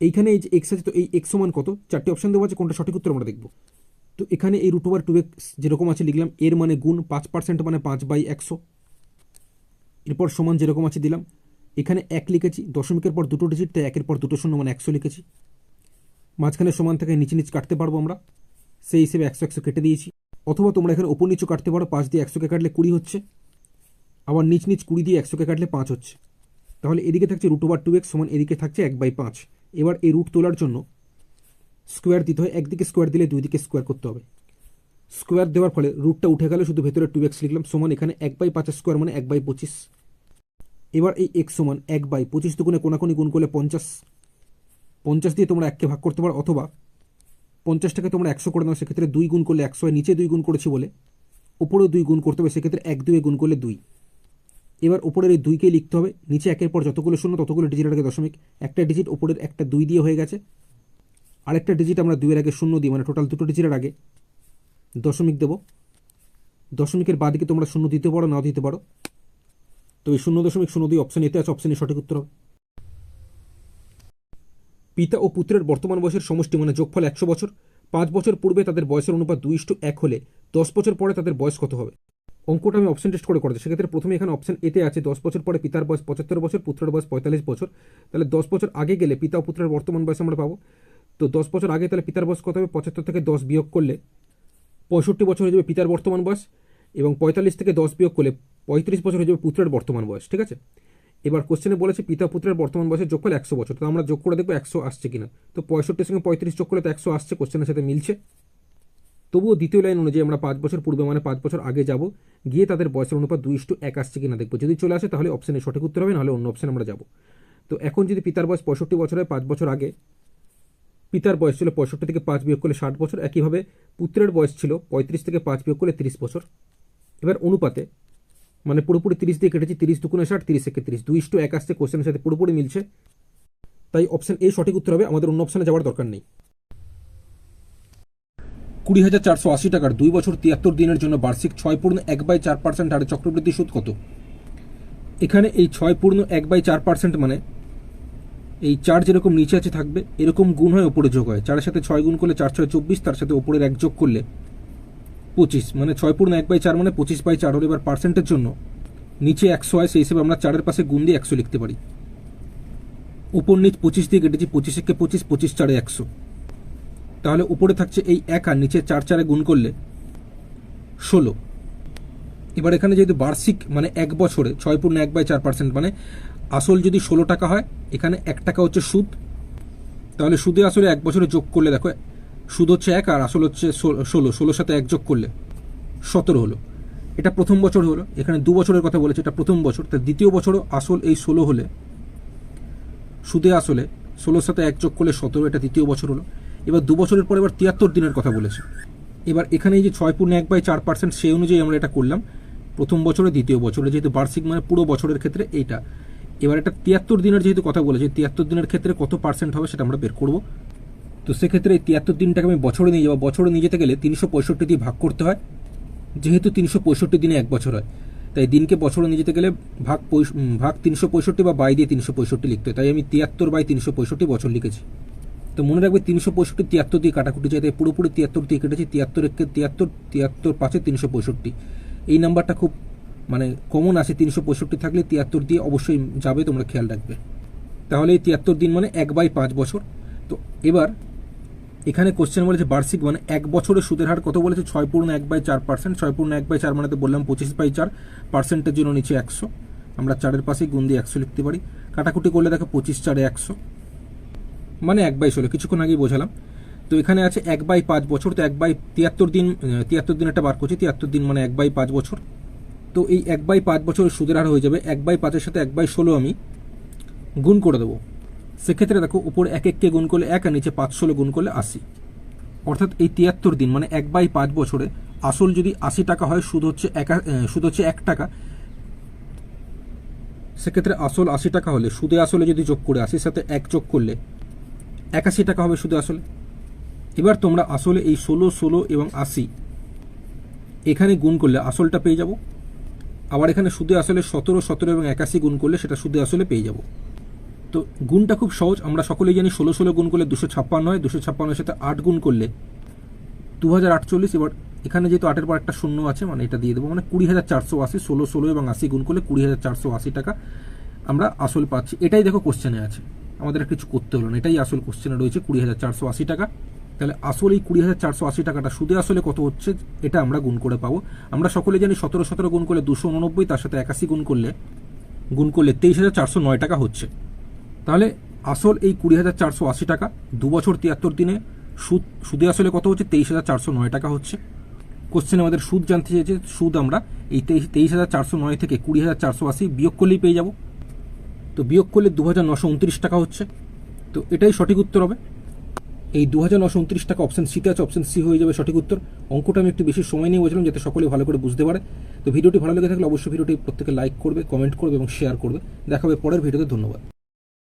এইখানে এই যে এক্স আছে, তো এই এক্স সমান কত? চারটি অপশান দেওয়া আছে, কোনটা সঠিক উত্তর আমরা দেখব। তো এখানে এই রুট ওভার টু এক্স যেরকম আছে, লিখলাম, এর মানে গুণ পাঁচ পার্সেন্ট মানে পাঁচ বাই একশো। এরপর সমান যেরকম আছে, দিলাম। এখানে এক লিখেছি, দশমিকের পর দুটো ডিজিট তাই একের পর দুটো শূন্য মানে একশো লিখেছি। মাঝখানে সমান থেকে নিচে নিচ কাটতে পারব আমরা। সেই হিসেবে একশো একশো কেটে দিয়েছি। অথবা তোমরা এখানে ওপর নিচু কাটতে পারো, পাঁচ দিয়ে একশোকে কাটলে কুড়ি হচ্ছে। আবার নিচ নিচ কুড়ি দিয়ে একশোকে কাটলে পাঁচ হচ্ছে। তাহলে এদিকে থাকছে রুট ওভার টু এক্স সমান এদিকে থাকছে এক বাই পাঁচ। এবার এই রুট তোলার জন্য স্কোয়ার দিতে হয়। একদিকে স্কোয়ার দিলে দুই দিকে স্কোয়ার করতে হবে। স্কোয়ার দেওয়ার ফলে রুটটা উঠে গেলে শুধু ভেতরে টু এক্স লিখলাম, সমান এখানে এক বাই পাঁচের স্কোয়ার মানে এক বাই পঁচিশ। এবার এই এক্স সমান এক বাই পঁচিশ দুগুণে কোনাকুনি গুণ করলে পঞ্চাশ। পঞ্চাশ দিয়ে তোমরা এককে ভাগ করতে পারো, অথবা পঞ্চাশটাকে তোমরা একশো করে নাও, সেক্ষেত্রে দুই গুণ করলে একশো হয় নিচে দুই গুণ করেছি বলে উপরেও দুই গুণ করতে হবে, সেক্ষেত্রে এক দুয়ে গুণ করলে দুই। এবার উপরের এই দুইকে লিখতে হবে। নিচে একের পর যতগুলো শূন্য, ততগুলো ডিজিটের আগে দশমিক। একটা ডিজিট উপরের একটা দুই দিয়ে হয়ে গেছে। আরেকটা ডিজিট আমরা দুইয়ের আগে শূন্য দিই মানে টোটাল দুটো ডিজিটের আগে। দশমিক দেব। দশমিকের বাদিকে তোমরা শূন্য দিতে পারো, নাও দিতে পারো। তো এই শূন্য দশমিক, শূন্য দুই অপশন এতে আছে অপশনের সঠিক উত্তর পিতা ও পুত্রের বর্তমান বয়সের সমষ্টি মানে যোগফল একশো বছর। পাঁচ বছর পূর্বে তাদের বয়সের অনুপাত দুই ইস্টু এক হলে দশ বছর পরে তাদের বয়স কত হবে? অঙ্কটা আমি অপশন টেস্ট করে করেছি সেক্ষেত্রে প্রথমে এখানে অপশন এতে আছে, দশ বছর পরে পিতার বয়স পঁচাত্তর বছর, পুত্রের বয়স পঁয়তাল্লিশ বছর। তাহলে দশ বছর আগে গেলে পিতা ও পুত্রের বর্তমান বয়স আমরা পাবো। তো দশ বছর আগে তাহলে পিতার বয়স কত হবে? পঁচাত্তর থেকে দশ বিয়োগ করলে পঁয়ষট্টি বছর হয়ে যাবে পিতার বর্তমান বয়স এবং পঁয়তাল্লিশ থেকে দশ বিয়োগ করলে পঁয়ত্রিশ বছর হয়ে যাবে পুত্রের বর্তমান বয়স, ঠিক আছে? এবার কোশ্চেনে বলেছে পিতা পুত্রের বর্তমান বয়সের যোগ করলে একশো বছর। তো আমরা যোগ করে দেখব একশো আসছে কিনা। তো পঁয়ষট্টির সঙ্গে পঁয়ত্রিশ যোগ করলে তো একশো আসছে কোশ্চেনের সাথে মিলছে। তবুও দ্বিতীয় লাইন অনুযায়ী আমরা পাঁচ বছর পূর্বে মানে পাঁচ বছর আগে যাব, গিয়ে তাদের বয়সের অনুপাত দুই ইস্টু এক আসছে কিনা দেখব। যদি চলে আসে তাহলে অপশনের সঠিক উত্তর হবে, নাহলে অন্য অপশন আমরা যাব। তো এখন যদি পিতার বয়স পঁয়ষট্টি বছর হয়, পাঁচ বছর আগে, পিতার বয়স ছিল পঁয়ষট্টি থেকে পাঁচ বিয়োগ করলে ষাট বছর, একইভাবে পুত্রের বয়স ছিল পঁয়ত্রিশ থেকে পাঁচ বিয়োগ করলে তিরিশ বছর। এবার অনুপাতে মানে পুরোপুরি তিরিশ দিয়ে কেটেছি, তিরিশ দুকুনে ষাট, তিরিশ থেকে তিরিশ, দুই ইস্টু এক আসছে কোশ্চেনের সাথে পুরোপুরি মিলছে। তাই অপশন এই সঠিক উত্তর হবে, আমাদের অন্য অপশনে যাওয়ার দরকার নেই। কুড়ি হাজার চারশো আশি টাকার দুই বছর তিয়াত্তর দিনের জন্য বার্ষিক ছয় পূর্ণ এক বাই চার পার্সেন্ট হারে চক্রবৃদ্ধি সুদ কত? এখানে এই ছয় পূর্ণ এক বাই চার পার্সেন্ট মানে এই চার যেরকম নিচে আছে থাকবে, এরকম গুণ হয় ওপরে যোগ হয়। চারের সাথে ছয় গুণ করলে চার ছয় চব্বিশ, তার সাথে ওপরের এক যোগ করলে পঁচিশ। মানে ছয় পূর্ণ এক বাই চার মানে পঁচিশ বাই চার হলে এবার পার্সেন্টের জন্য। নিচে একশো হয় সেই হিসেবে আমরা চারের পাশে গুণ দিয়ে একশো লিখতে পারি। উপর নিচ পঁচিশ দিয়ে কেটেছি পঁচিশ একে পঁচিশ পঁচিশ চারে একশো। তাহলে উপরে থাকছে এই এক আর নিচে চার চারে গুণ করলে ষোলো। এবার এখানে যেহেতু বার্ষিক মানে এক বছরে, ছয় পূর্ণ এক বাই চার পার্সেন্ট মানে আসল যদি ষোলো টাকা হয়, এখানে এক টাকা হচ্ছে সুদ। তাহলে সুদে আসলে এক বছরে যোগ করলে দেখো, সুদ হচ্ছে এক আর আসল হচ্ছে ষোলো ষোলোর সাথে এক যোগ করলে সতেরো হলো। এটা প্রথম বছর হলো, এখানে দু বছরের কথা বলেছে, এটা প্রথম বছর। তার দ্বিতীয় বছরও আসল এই ষোলো হলে, সুদে আসলে ষোলোর সাথে এক যোগ করলে সতেরো, এটা দ্বিতীয় বছর হলো। এবার দু বছরের পর এবার তিয়াত্তর দিনের কথা বলেছে। এবার এখানে যে ছয় পূর্ণ এক বাই চার পার্সেন্ট সেই অনুযায়ী আমরা এটা করলাম। প্রথম বছরে, দ্বিতীয় বছরে, যেহেতু বার্ষিক মানে পুরো বছরের ক্ষেত্রে এইটা। এবার এটা তিয়াত্তর দিনের যেহেতু কথা বলেছে তিয়াত্তর দিনের ক্ষেত্রে কত পার্সেন্ট হবে সেটা আমরা বের করব। তো সেক্ষেত্রে এই তিয়াত্তর দিনটাকে আমি বছরে নিয়ে যাব। বছরে নিয়ে যেতে গেলে তিনশো পঁয়ষট্টি দিয়ে ভাগ করতে হয়। যেহেতু তিনশো পঁয়ষট্টি দিনে এক বছর হয়, তাই দিনকে বছরে নিয়ে যেতে গেলে ভাগ ভাগ তিনশো পঁয়ষট্টি বা বাই দিয়ে তিনশো পঁয়ষট্টি লিখতে হয়। তাই আমি তিয়াত্তর বাই তিনশো পঁয়ষট্টি বছর লিখেছি। তো মনে রাখবে তিনশো পঁয়ষট্টি, তিয়াত্তর দিয়ে কাটাকুটি যায় তাই পুরোপুরি তিয়াত্তর দিয়ে কেটেছি, তিয়াত্তর একে, তিয়াত্তর তিয়াত্তর পাঁচে তিনশো পঁয়ষট্টি। এই নাম্বারটা খুব মানে কমন আছে, তিনশো পঁয়ষট্টি থাকলে তিয়াত্তর দিয়ে অবশ্যই যাবে, তোমরা খেয়াল রাখবে। তাহলে এই তিয়াত্তর দিন মানে এক বাই পাঁচ বছর। তো এবার এখানে কোশ্চেন বলেছে বার্ষিক মানে এক বছরের সুদের হার কত বলেছে? ছয় পূর্ণ এক বাই চার পার্সেন্ট ছয় পূর্ণ এক বাই চার মানে তো বললাম পঁচিশ বাই চার পার্সেন্টের জন্য নিচে একশো। আমরা চারের পাশেই গুণ দিয়ে একশো লিখতে পারি। কাটাকুটি করলে দেখো পঁচিশ চারে একশো। মানে এক বাই ষোলো, কিছুক্ষণ আগেই বোঝালাম। তো এখানে আছে এক বাই পাঁচ বছর, তো এক বাই তিয়াত্তর দিন তিয়াত্তর দিন একটা বার করছি, তিয়াত্তর দিন মানে এক বাই পাঁচ বছর। তো এই এক বাই পাঁচ বছরের সুদের হার হয়ে যাবে, এক বাই পাঁচের সাথে এক বাই ষোলো আমি গুণ করে দেবো। সেক্ষেত্রে দেখো, উপরে এক এককে গুণ করলে এক আর নিচে পাঁচ ষোলো গুণ করলে আশি। অর্থাৎ এই তিয়াত্তর দিন মানে এক বাই পাঁচ বছরে আসল যদি আশি টাকা হয়, সুদ হচ্ছে এক সুদ হচ্ছে এক টাকা। সেক্ষেত্রে আসল আশি টাকা হলে, সুদে আসলে যদি যোগ করে আশির সাথে এক যোগ করলে একাশি টাকা হবে শুধু আসলে। এবার তোমরা আসলে এই ষোলো ষোলো এবং আশি, এখানে গুণ করলে আসলটা পেয়ে যাব। আবার এখানে সুদে আসলে সতেরো সতেরো এবং একাশি গুণ করলে সেটা সুদে আসলে পেয়ে যাব। তো গুণটা খুব সহজ, আমরা সকলেই জানি ষোলো ষোলো গুণ করলে দুশো ছাপ্পান্ন হয়, দুশো ছাপ্পান্নের সাথে আট গুণ করলে দু হাজার আটচল্লিশ। এবার এখানে যেহেতু আটের পর একটা শূন্য আছে মানে এটা দিয়ে দেবো মানে কুড়ি হাজার চারশো আশি, ষোলো ষোলো এবং আশি গুণ করলে কুড়ি হাজার চারশো আশি টাকা আমরা আসল পাচ্ছি। এটাই দেখো কোশ্চেনে আছে। আমাদের কিছু করতে হলো না। এটাই আসল কোশ্চেনে রয়েছে কুড়ি হাজার চারশো আশি টাকা। তাহলে আসল এই কুড়ি হাজার চারশো আশি টাকাটা সুদে আসলে কত হচ্ছে, এটা আমরা গুণ করে পাবো। আমরা সকলে জানি সতেরো সতেরো গুণ করলে দুশো উননব্বই, তার সাথে একাশি গুণ করলে গুণ করলে তেইশ হাজার চারশো নয় টাকা হচ্ছে। তাহলে আসল এই কুড়ি হাজার চারশো আশি টাকা দু বছর তিয়াত্তর দিনে সুদ, সুদে আসলে কত হচ্ছে, তেইশ হাজার চারশো নয় টাকা হচ্ছে। কোশ্চেন আমাদের সুদ জানতে চেয়েছে, সুদ আমরা এই তেইশ তেইশ হাজার চারশো নয় থেকে কুড়ি হাজার চারশো আশি বিয়োগ করলেই পেয়ে যাব। তো বিয়োগ করলে দু হাজার নশো উনত্রিশ টাকা হচ্ছে। তো এটাই সঠিক উত্তর হবে। এই দু হাজার নশো উনত্রিশ টাকা অপশন সিতে আছে অপশন সি হয়ে যাবে সঠিক উত্তর। অঙ্কটা আমি একটু বেশি সময় নিয়ে বলছিলাম যাতে সকলে ভালো করে বুঝতে পারে। তো ভিডিওটি ভালো লেগে থাকলে অবশ্যই ভিডিওটি প্রত্যেকে লাইক করবে কমেন্ট করবে এবং শেয়ার করবে। দেখাবে পরের ভিডিওতে, ধন্যবাদ।